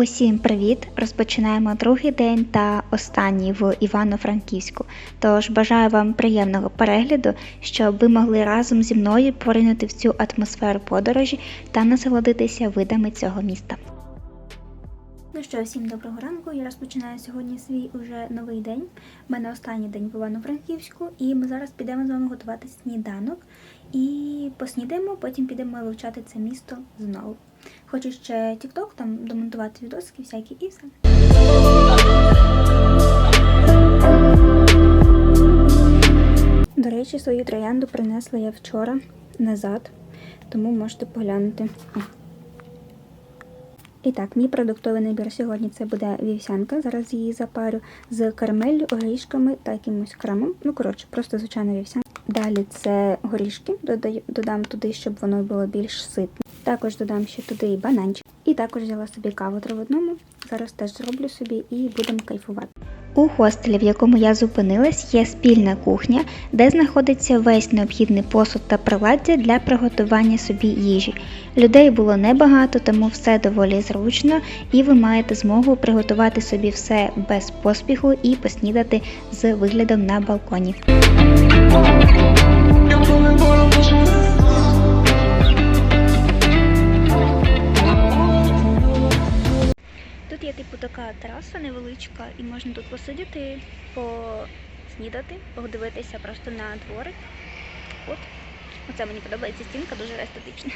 Усім привіт! Розпочинаємо другий день та останній в Івано-Франківську. Тож бажаю вам приємного перегляду, щоб ви могли разом зі мною поринути в цю атмосферу подорожі та насолодитися видами цього міста. Ну що, всім доброго ранку. Я розпочинаю сьогодні свій уже новий день. У мене останній день в Івано-Франківську, і ми зараз підемо з вами готувати сніданок. І поснідаємо, потім підемо вивчати це місто знову. Хочу ще TikTok там домонтувати відосики всякі і все. До речі, свою троянду принесла я вчора назад, тому можете поглянути. І так, мій продуктовий набір сьогодні це буде вівсянка. Зараз її запарю з карамеллю, горішками та якимось кремом. Ну, коротше, просто звичайна вівсянка. Далі це горішки, додам туди, щоб воно було більш ситне. Також додам ще туди і бананчик. І також взяла собі каву траводному. Зараз теж зроблю собі і будемо кайфувати. У хостелі, в якому я зупинилась, є спільна кухня, де знаходиться весь необхідний посуд та приладдя для приготування собі їжі. Людей було небагато, тому все доволі зручно, і ви маєте змогу приготувати собі все без поспіху і поснідати з виглядом на балконі. Така тераса невеличка, і можна тут посидіти, поснідати, подивитися просто на дворик. От. Оце мені подобається стінка, дуже естетична.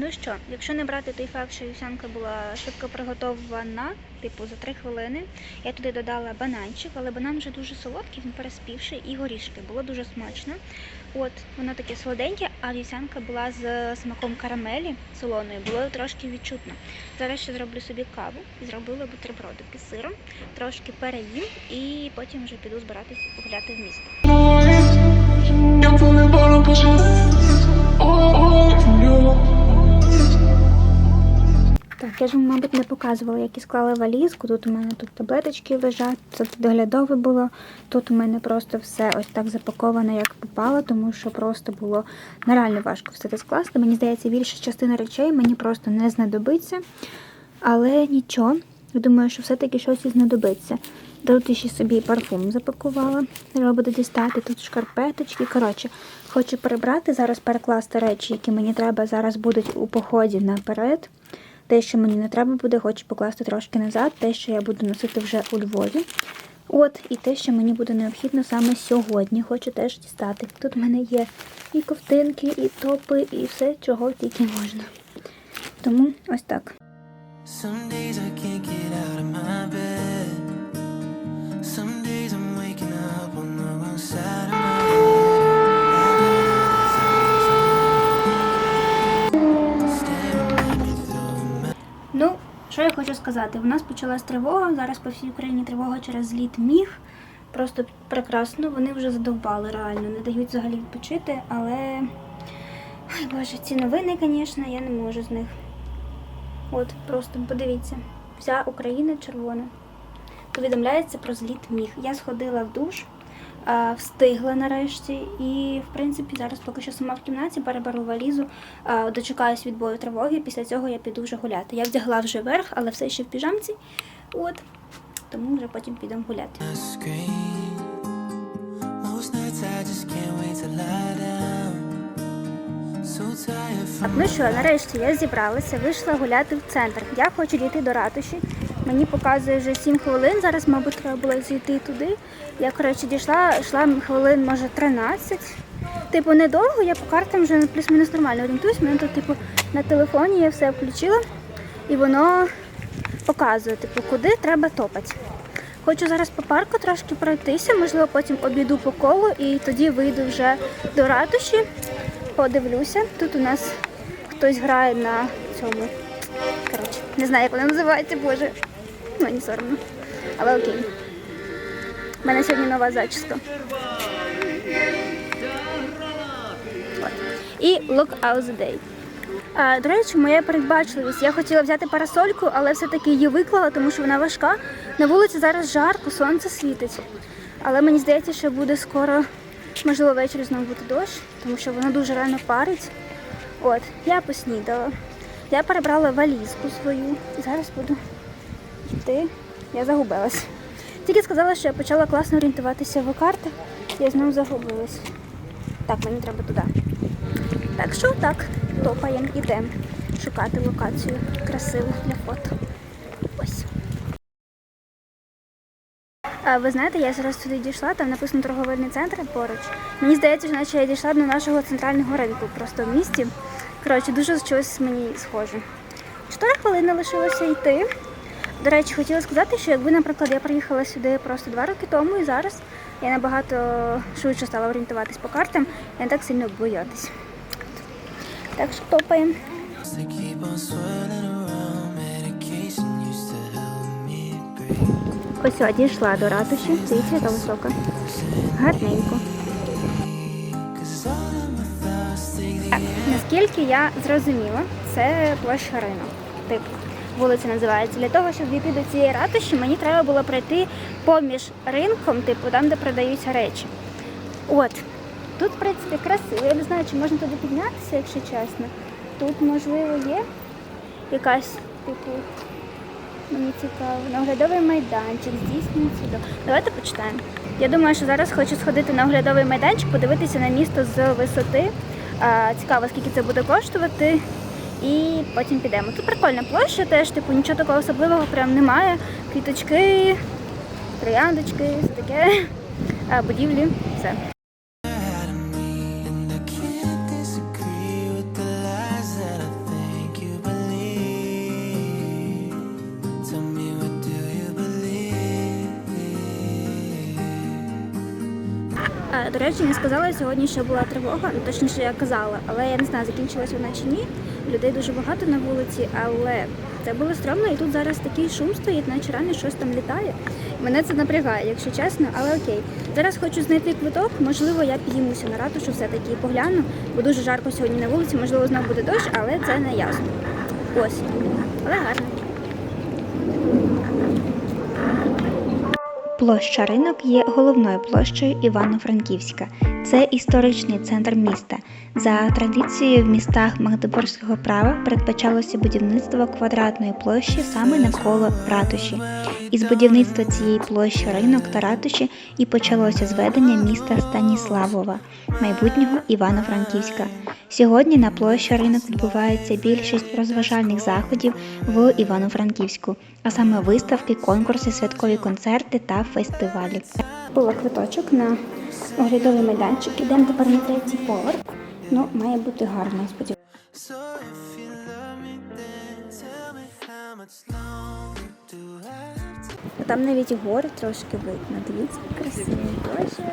Ну що, якщо не брати той факт, що вівсянка була швидко приготована, типу за 3 хвилини, я туди додала бананчик, але банан вже дуже солодкий, він переспівший, і горішки. Було дуже смачно. От, воно таке солоденьке, а вівсянка була з смаком карамелі солоної, було трошки відчутно. Зараз ще зроблю собі каву і зробила бутербродики з сиром, трошки переїм і потім вже піду збиратись гуляти в місто. Я ж вам, мабуть, не показувала, як і склала валізку. Тут у мене тут таблеточки лежать, це доглядове було. Тут у мене просто все ось так запаковано, як попало, тому що просто було нереально важко все це скласти. Мені здається, більша частина речей мені просто не знадобиться. Але нічого, я думаю, що все-таки щось і знадобиться. Тут ще собі парфум запакувала. Треба буде дістати тут шкарпеточки. Коротше, хочу перебрати, зараз перекласти речі, які мені треба зараз будуть у поході наперед. Те, що мені не треба буде, хочу покласти трошки назад, те, що я буду носити вже у Львові. От, і те, що мені буде необхідно саме сьогодні, хочу теж дістати. Тут в мене є і ковтинки, і топи, і все, чого тільки можна. Тому ось так. Some days I can't get out of my bed. Що я хочу сказати? У нас почалась тривога. Зараз по всій Україні тривога через зліт міг. Просто прекрасно. Вони вже задовбали реально, не дають взагалі відпочити, але. Ой Боже, ці новини, звісно, я не можу з них. От, просто подивіться. Вся Україна червона. Повідомляється про зліт міг. Я сходила в душ, встигла нарешті, і в принципі зараз поки що сама в кімнаті переберу валізу, дочекаюсь відбою тривоги. Після цього я піду вже гуляти. Я вдягла вже верх, але все ще в піжамці. От тому вже потім підемо гуляти. Так, ну що, нарешті я зібралася, вийшла гуляти в центр. Я хочу дійти до ратуші. Мені показує вже 7 хвилин. Зараз, мабуть, треба було зійти туди. Я, коротше, дійшла, йшла хвилин, може, 13. Типу, недовго, я по картам вже плюс-мінус нормально орієнтуюсь. Мене тут, типу, на телефоні я все включила і воно показує, типу, куди треба топати. Хочу зараз по парку трошки пройтися, можливо, потім обійду по колу і тоді вийду вже до ратуші. Подивлюся. Тут у нас хтось грає на цьому. Коротше, не знаю, як вона називається, боже. Мені соромно. Але окей. У мене сьогодні нова зачіска. І look out the day. А, до речі, моя передбачливість. Я хотіла взяти парасольку, але все-таки її виклала, тому що вона важка. На вулиці зараз жарко, сонце світить. Але мені здається, що буде скоро, можливо, ввечері знову буде дощ, тому що воно дуже рано парить. От, я поснідала. Я перебрала валізку свою зараз буду йти. Я загубилась. Тільки сказала, що я почала класно орієнтуватися в картах, я знову загубилась. Так, мені треба туди. Так що так, топаємо, йдемо шукати локацію красиву для фото. Ось. А, ви знаєте, я зараз сюди дійшла, там написано торговельний центр поруч. Мені здається, що наче я дійшла до нашого центрального ринку просто в місті. Коротше, дуже щось мені схоже. Чотири хвилини лишилося йти. До речі, хотіла сказати, що якби, наприклад, я приїхала сюди просто два роки тому і зараз я набагато швидше стала орієнтуватись по картам, я не так сильно боятись. Так що топаємо. Ось о, дійшла до ратуші. Дивіться, яка висока. Гарненько. Так, наскільки я зрозуміла, це площа ринок. Типу, вулиця називається. Для того, щоб дійти до цієї ратуші, мені треба було пройти поміж ринком, типу, там, де продаються речі. От. Тут, в принципі, красиво. Я не знаю, чи можна туди піднятися, якщо чесно. Тут, можливо, є якась, типу, мені цікаво. Наглядовий майданчик, здійснюється. до- Давайте почитаємо. Я думаю, що зараз хочу сходити на оглядовий майданчик, подивитися на місто з висоти. Цікаво, скільки це буде коштувати. І потім підемо. Тут прикольна площа, теж типу нічого такого особливого прям немає. Квіточки, трояндочки, все таке. А, будівлі, все. До речі, не сказала сьогодні, що була тривога, ну точніше я казала, але я не знаю, закінчилась вона чи ні. Людей дуже багато на вулиці, але це було стрьомно, і тут зараз такий шум стоїть, наче реально щось там літає. Мене це напрягає, якщо чесно, але окей. Зараз хочу знайти квиток, можливо, я підіймуся на ратушу все-таки погляну, бо дуже жарко сьогодні на вулиці, можливо, знов буде дощ, але це не ясно. Ось. Але гарно. Площа ринок є головною площею Івано-Франківська. Це історичний центр міста. За традицією в містах Магдебурзького права передбачалося будівництво квадратної площі саме навколо ратуші. Із будівництва цієї площі ринок та ратуші і почалося зведення міста Станіславова, майбутнього Івано-Франківська. Сьогодні на площі ринок відбувається більшість розважальних заходів в Івано-Франківську, а саме виставки, конкурси, святкові концерти та фестивалі. Було квиточок на оглядовий майданчик. Ідемо тепер на третій поверх. Ну, має бути гарно, сподіваюся. Там навіть гори трошки видно. Дивіться, як красиво. Боже.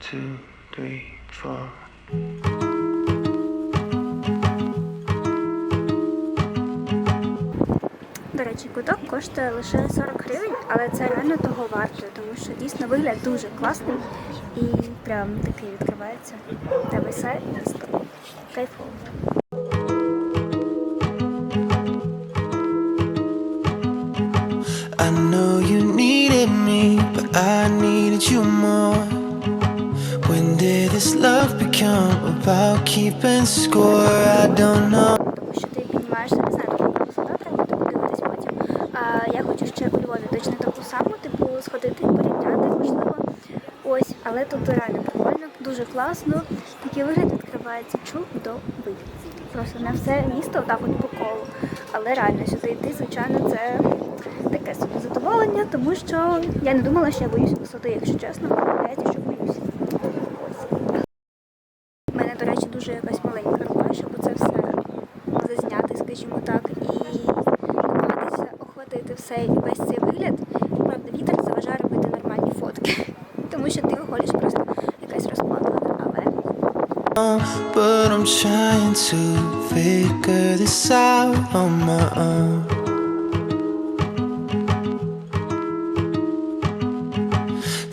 two, three, four. Речі, куток коштує лише 40 гривень, але це реально того варто, тому що дійсно вигляд дуже класний і прям такий відкривається. Та веса місто. Кайфово. I know you needed me, but I needed you more. When did this love become about keeping score? I don't know. Тому що ти піднімаєшся, не знаю, така висота треба буде подивитись потім. А у Львові точно таку саму, типу сходити, і порівняти, можливо. Ось, але тут реально прикольно, дуже класно. Такий вигляд відкривається чудовий. Просто на все місто отак от по колу. Але реально сюди йти, звичайно, це таке собі задоволення, тому що я не думала, що я боюсь висоти, якщо чесно, виявляється, що боюсь. Ось. У мене, до речі, дуже якась маленька рука, щоб це все зазняти, скажімо так, і намагатися охватити все і весь цей вигляд. Правда, вітер заважає робити нормальні фотки. Тому що ти виходиш просто якась розплавлена, але But I'm trying to figure this out on my own.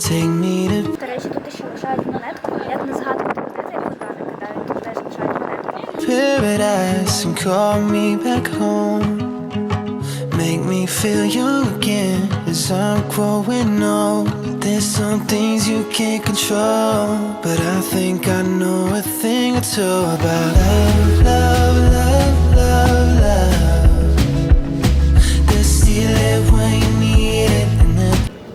Take me to до речі, тут ще лишають монетку. Як не згадувати монети, як фонтани кидають, тут теж лишають монетку. paradise and call me back home. Make me feel young again as I'm growing old. There's some things you can't control, but I think I know a thing or two about love, love, love, love, love. The seal when you need it.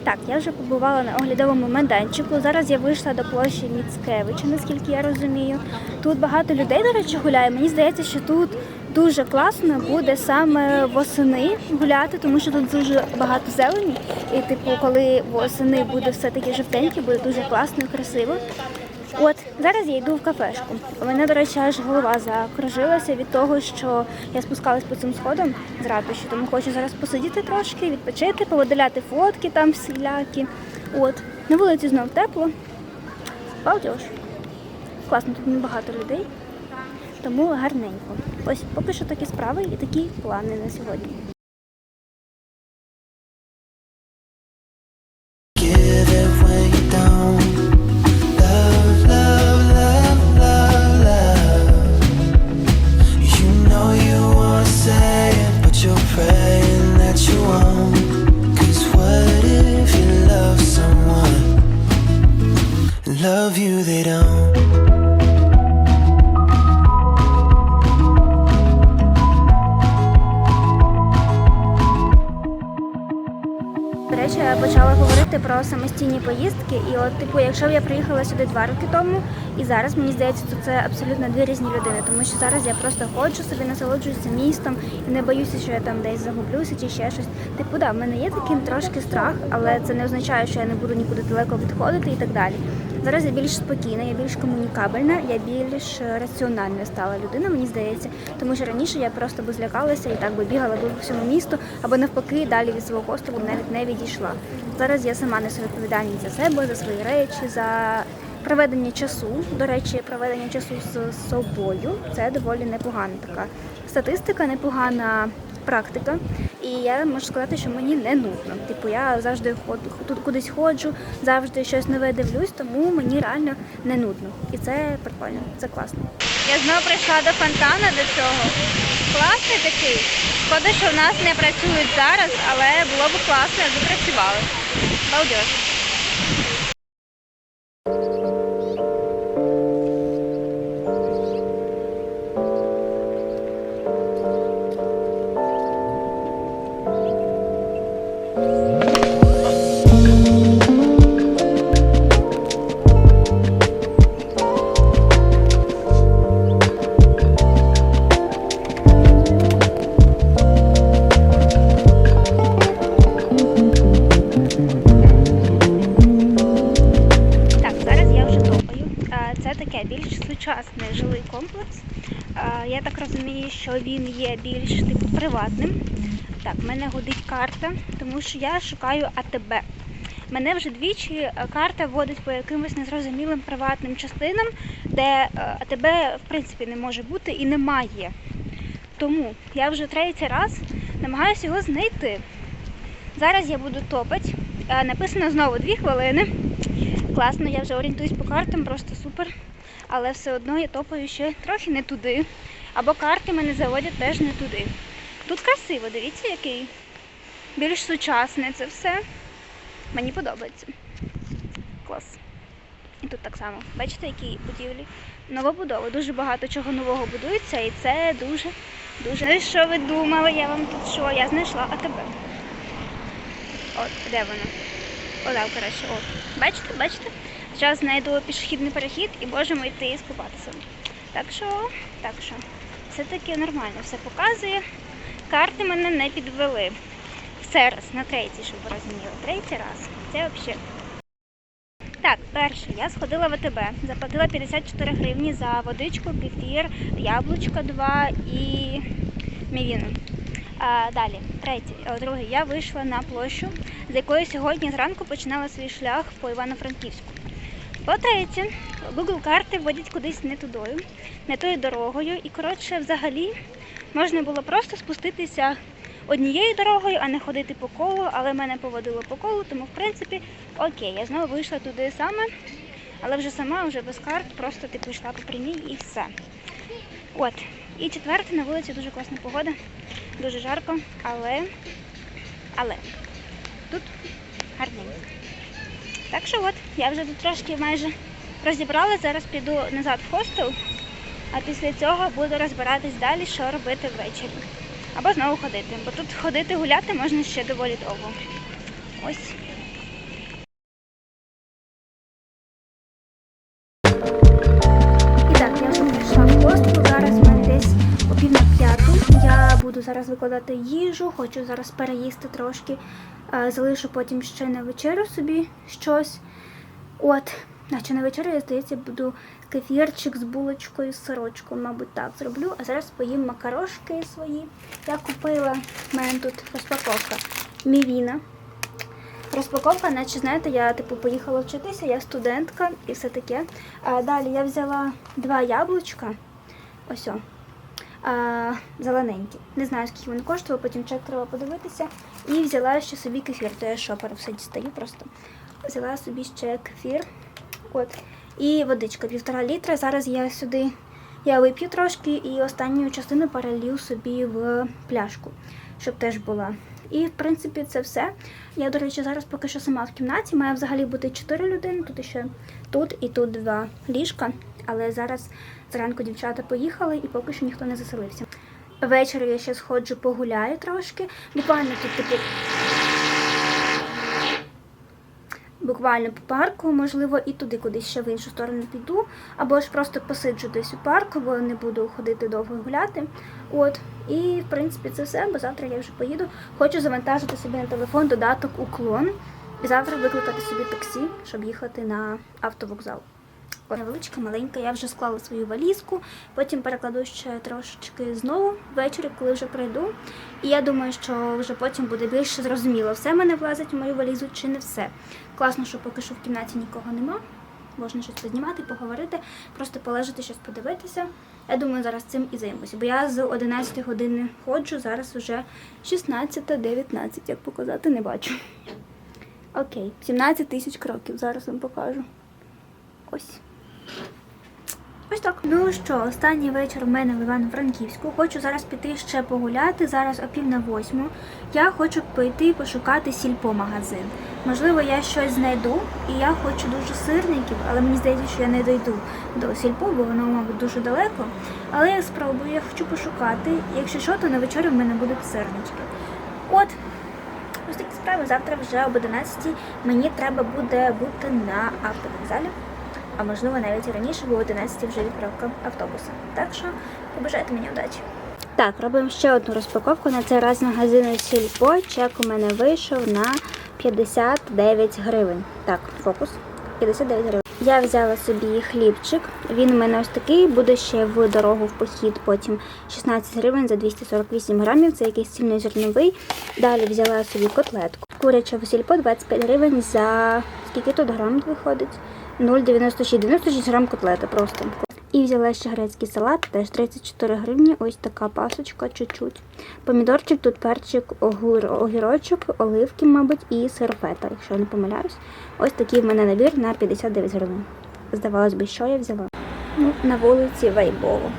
Так, я вже побувала на оглядовому майданчику. Зараз я вийшла до площі Міцкевича, наскільки я розумію. Тут багато людей, до речі, гуляє. Мені здається, що тут дуже класно буде саме восени гуляти, тому що тут дуже багато зелені. І, типу, коли восени буде все таке жовтеньке, буде дуже класно і красиво. От зараз я йду в кафешку. У мене, до речі, аж голова закружилася від того, що я спускалась по цим сходам з ратуші, тому хочу зараз посидіти трошки, відпочити, повидаляти фотки там всілякі. От на вулиці знов тепло. Балдеж. Класно, тут небагато людей, тому гарненько. Ось поки що такі справи і такі плани на сьогодні. Don't. Love. You know you почала про самостійні поїздки, і от, типу, якщо б я приїхала сюди два роки тому, і зараз мені здається, то це абсолютно дві різні людини, тому що зараз я просто ходжу собі, насолоджуюся містом і не боюся, що я там десь загублюся чи ще щось. Типу, да, в мене є такий трошки страх, але це не означає, що я не буду нікуди далеко відходити і так далі. Зараз я більш спокійна, я більш комунікабельна, я більш раціональна стала людина, мені здається. Тому що раніше я просто би злякалася і так би бігала би по всьому місту, або навпаки, далі від свого хостелу навіть не відійшла. Зараз я сама несу відповідальність за себе, за свої речі, за проведення часу. До речі, проведення часу з собою це доволі непогана така статистика, непогана практика. І я можу сказати, що мені не нудно. Типу, я завжди ходжу, тут кудись ходжу, завжди щось нове дивлюсь, тому мені реально не нудно. І це прикольно, це класно. Я знову прийшла до фонтана до цього. Класний такий. Шкода, що в нас не працюють зараз, але було б класно, якби працювали. Балдеж. Таке більш сучасний жилий комплекс. Я так розумію, що він є більш типу приватним. Так, мене гудить карта, тому що я шукаю АТБ. Мене вже двічі е, карта вводить по якимось незрозумілим приватним частинам, де е, АТБ в принципі не може бути і немає. Тому я вже третій раз намагаюся його знайти. Зараз я буду топати. Е, Написано знову 2 хвилини. Класно, я вже орієнтуюсь по картам, просто супер. Але все одно я топаю ще трохи не туди. Або карти мене заводять теж не туди. Тут красиво, дивіться, який. Більш сучасне це все. Мені подобається. Клас. І тут так само. Бачите, які будівлі? Новобудови. Дуже багато чого нового будується, і це дуже, дуже. Ну і що ви думали? Я вам тут що? Я знайшла АТБ. От, де вона? Отак, коротше, от. Бачите, бачите? Зараз знайду пішохідний перехід і можемо йти скупатися. Так що, так що, все таки нормально, все показує. Карти мене не підвели. Все раз, на третій, щоб ви розуміли. Третій раз. Це взагалі. Так, перше, я сходила в АТБ, заплатила 54 гривні за водичку, кефір, яблучко 2 і мівіну. Далі, третє, друге, я вийшла на площу, з якої сьогодні зранку починала свій шлях по Івано-Франківську. По-третє, Google карти вводять кудись не тудою, не тою дорогою. І, коротше, взагалі можна було просто спуститися однією дорогою, а не ходити по колу, але мене поводило по колу, тому в принципі окей, я знову вийшла туди саме, але вже сама, вже без карт, просто типу йшла по прямій і все. От. І четверте, на вулиці дуже класна погода, дуже жарко, але, але тут гарненько. Так що от, я вже тут трошки майже розібрала, зараз піду назад в хостел, а після цього буду розбиратись далі, що робити ввечері. Або знову ходити, бо тут ходити гуляти можна ще доволі довго. Ось зараз викладати їжу, хочу зараз переїсти трошки. Е, Залишу потім ще на вечерю собі щось. От, наче на вечерю, я здається, буду кефірчик з булочкою, з сирочком, мабуть, так зроблю. А зараз поїм макарошки свої. Я купила, в мене тут розпаковка Мівіна. Розпаковка, наче знаєте, я типу поїхала вчитися, я студентка і все таке. А далі я взяла два яблучка. Ось о. А, зелененькі. Не знаю, скільки вони коштували, потім чек треба подивитися. І взяла ще собі кефір, то я шопер все дістаю просто. Взяла собі ще кефір. От. І водичка півтора літра. Зараз я сюди я вип'ю трошки і останню частину перелью собі в пляшку, щоб теж була. І в принципі це все. Я, до речі, зараз поки що сама в кімнаті. Має взагалі бути 4 людини. Тут ще тут і тут два ліжка. Але зараз зранку дівчата поїхали і поки що ніхто не заселився. Ввечері я ще сходжу погуляю трошки. Буквально тут типу. Буквально по парку, можливо, і туди кудись ще в іншу сторону піду, або ж просто посиджу десь у парку, бо не буду ходити довго гуляти. От, і в принципі це все, бо завтра я вже поїду. Хочу завантажити собі на телефон додаток уклон і завтра викликати собі таксі, щоб їхати на автовокзал. Невеличка, маленька, я вже склала свою валізку, потім перекладу ще трошечки знову ввечері, коли вже прийду. І я думаю, що вже потім буде більш зрозуміло, все мене влазить в мою валізу чи не все. Класно, що поки що в кімнаті нікого нема. Можна щось познімати, поговорити, просто полежати, щось подивитися. Я думаю, зараз цим і займуся. Бо я з 11 години ходжу, зараз вже 16.19, як показати, не бачу. Окей, 17 тисяч кроків, зараз вам покажу. Ось. Ось так. Ну що, останній вечір в мене в Івано-Франківську. Хочу зараз піти ще погуляти. Зараз о пів на восьму. Я хочу пойти пошукати сільпо-магазин. Можливо, я щось знайду, і я хочу дуже сирників, але мені здається, що я не дойду до сільпо, бо воно, мабуть, дуже далеко. Але я спробую, я хочу пошукати. Якщо що, то на вечерю в мене будуть сирнички. От. Ось такі справи. Завтра вже об 11 мені треба буде бути на автовокзалі а можливо навіть і раніше, бо о 11 вже відправка автобуса. Так що побажайте мені удачі. Так, робимо ще одну розпаковку. На цей раз магазину Сільпо. Чек у мене вийшов на 59 гривень. Так, фокус. 59 гривень. Я взяла собі хлібчик. Він у мене ось такий, буде ще в дорогу в похід. Потім 16 гривень за 248 грамів. Це якийсь цільнозерновий. Далі взяла собі котлетку. Куряча в сільпо 25 гривень за скільки тут грам виходить? 0,96, 96 грам котлета просто. І взяла ще грецький салат, теж 34 гривні, ось така пасочка, чуть-чуть. Помідорчик, тут перчик, огур, огірочок, оливки, мабуть, і сир фета, якщо я не помиляюсь. Ось такий в мене набір на 59 гривень. Здавалось би, що я взяла. Ну, на вулиці Вайбово.